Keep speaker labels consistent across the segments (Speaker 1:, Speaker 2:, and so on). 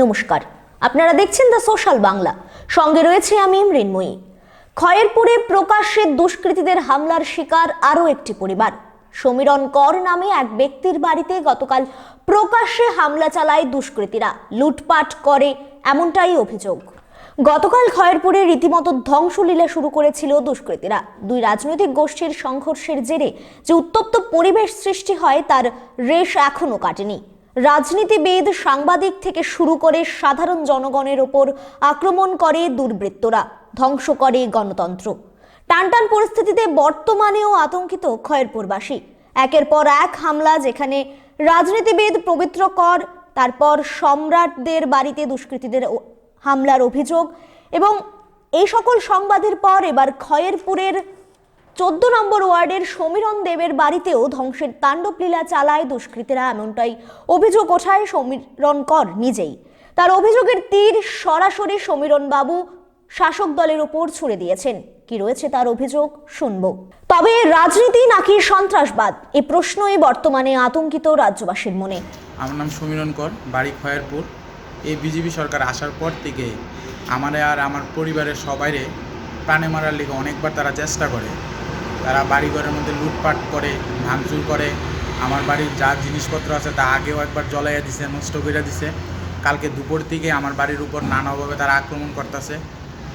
Speaker 1: নমস্কার। আপনারা দেখছেন দ্য সোশ্যাল বাংলা সঙ্গে রয়েছে আমি মৃন্ময়ী খয়েরপুরে প্রকাশ্যে দুষ্কৃতীদের হামলার শিকার আরও একটি পরিবার। সমীরণ কর নামে এক ব্যক্তির বাড়িতে গতকাল প্রকাশ্যে হামলা চালায় দুষ্কৃতীরা। লুটপাট করে এমনটাই অভিযোগ। গতকাল খয়েরপুরে রীতিমতো ধ্বংসলীলা শুরু করেছিল দুষ্কৃতীরা। দুই রাজনৈতিক গোষ্ঠীর সংঘর্ষের জেরে যে উত্তপ্ত পরিবেশ সৃষ্টি হয় তার রেশ এখনও কাটেনি। রাজনীতিবিদ, সাংবাদিক থেকে শুরু করে সাধারণ জনগণের ওপর আক্রমণ করে দুর্বৃত্তরা, ধ্বংস করে গণতন্ত্র। টানটান পরিস্থিতিতে বর্তমানেও আতঙ্কিত খয়েরপুরবাসী। একের পর এক হামলা যেখানে রাজনীতিবিদ পবিত্র কর, তারপর সম্রাটদের বাড়িতে দুষ্কৃতীদের হামলার অভিযোগ এবং এই সকল সংবাদের পর এবার খয়েরপুরের চোদ্দ নম্বর ওয়ার্ডের সমীরণ দেবের বাড়িতেও ধ্বংসের তাণ্ডব লীলা চালায় দুষ্কৃতীরা এমনটাই। অভিযোগ ওঠায় সমীরণ কর নিজেই। তার অভিযোগের তীর সরাসরি সমীরণ বাবু শাসক দলের ওপর ছুড়ে দিয়েছেন। কি রয়েছে তার অভিযোগ শুনব। তবে রাজনীতি নাকি সন্ত্রাসবাদ? এই প্রশ্নই বর্তমানে আতঙ্কিত রাজ্যবাসীর মনে।
Speaker 2: আমার নাম সমীরণ কর, বাড়ি খয়েরপুর। এই বিজেপি সরকার আসার পর থেকে আমারে আর আমার পরিবারের সবাইরে প্রাণে মারার লিগে অনেকবার তারা চেষ্টা করে। তারা বাড়িঘরের মধ্যে লুটপাট করে, ভাঙচুর করে। আমার বাড়ির যা জিনিসপত্র আছে তা আগেও একবার জ্বলাইয়া দিছে, নষ্ট করে দিছে। কালকে দুপুর থেকে আমার বাড়ির উপর নানাভাবে তারা আক্রমণ করতেছে।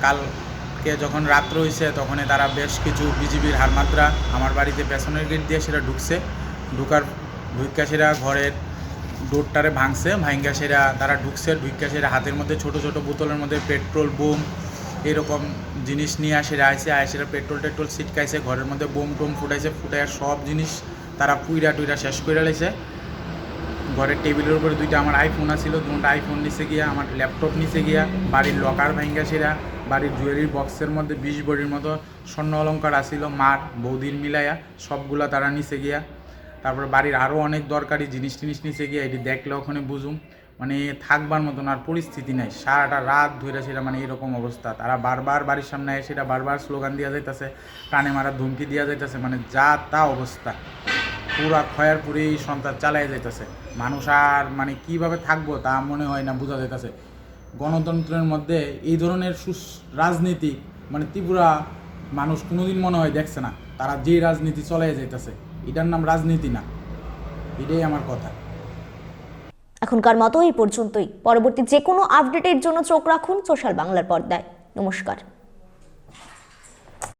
Speaker 2: কালকে যখন রাত্র হয়েছে তখন তারা বেশ কিছু বিজিবির হারমাত্রা আমার বাড়িতে পেছনের গেট দিয়ে সেটা ঢুকছে। ঢুকার ঢুকা সেরা ঘরের ডোরটারে ভাঙছে ভাঙ্গা সেরা তারা ঢুকছে। ঢুকা সেরা হাতের মধ্যে ছোট ছোট বোতলের মধ্যে পেট্রোল, বোম এরকম জিনিস নিয়ে আসে, আইসে আইসে পেট্রোল টেট্রোল ছিটকাইছে, ঘরের মধ্যে বোম টোম ফুটাইছে, ফুটাইয়া সব জিনিস তারা পুইরা টুইরা শেষ করে লাইছে। ঘরের টেবিলের উপরে দুইটা আমার আইফোন আছিল দুটা আইফোন নিচে গিয়া, আমার ল্যাপটপ নিচে গিয়া, বাড়ির লকার ভাঙ্গা সেরা, বাড়ির জুয়েলারি বক্সের মধ্যে বিশ বড়ির মতো স্বর্ণ অলঙ্কার আসিল মার, বৌদির মিলাইয়া সবগুলা তারা নিচে গিয়া। তারপর বাড়ির আরও অনেক দরকারি জিনিস টিনিস নিচে গিয়া, এটি দেখলে ওখানে বুঝুম। মানে থাকবার মতন আর পরিস্থিতি নাই। সারাটা রাত ধরে সেটা মানে এরকম অবস্থা। তারা বারবার বাড়ির সামনে এসে সেটা বারবার স্লোগান দেওয়া যাইতেছে, প্রাণে মারার ধমকি দেওয়া যাইতেছে মানে যা তা অবস্থা। পুরা খয়ার পুরে এই সন্ত্রাস চালাই যাইতেছে। মানুষ আর মানে কীভাবে থাকব তা মনে হয় না, বোঝা যাইতেছে। গণতন্ত্রের মধ্যে এই ধরনের সুস রাজনীতি মানে ত্রিপুরা মানুষ কোনোদিন মনে হয় দেখছে না। তারা যে রাজনীতি চলাই যাইতেছে, এটার নাম রাজনীতি না। এটাই আমার কথা।
Speaker 1: এখনকার মতো এই পর্যন্তই। পরবর্তী যে কোনো আপডেটের জন্য চোখ রাখুন সোশ্যাল বাংলার পর্দায়। নমস্কার।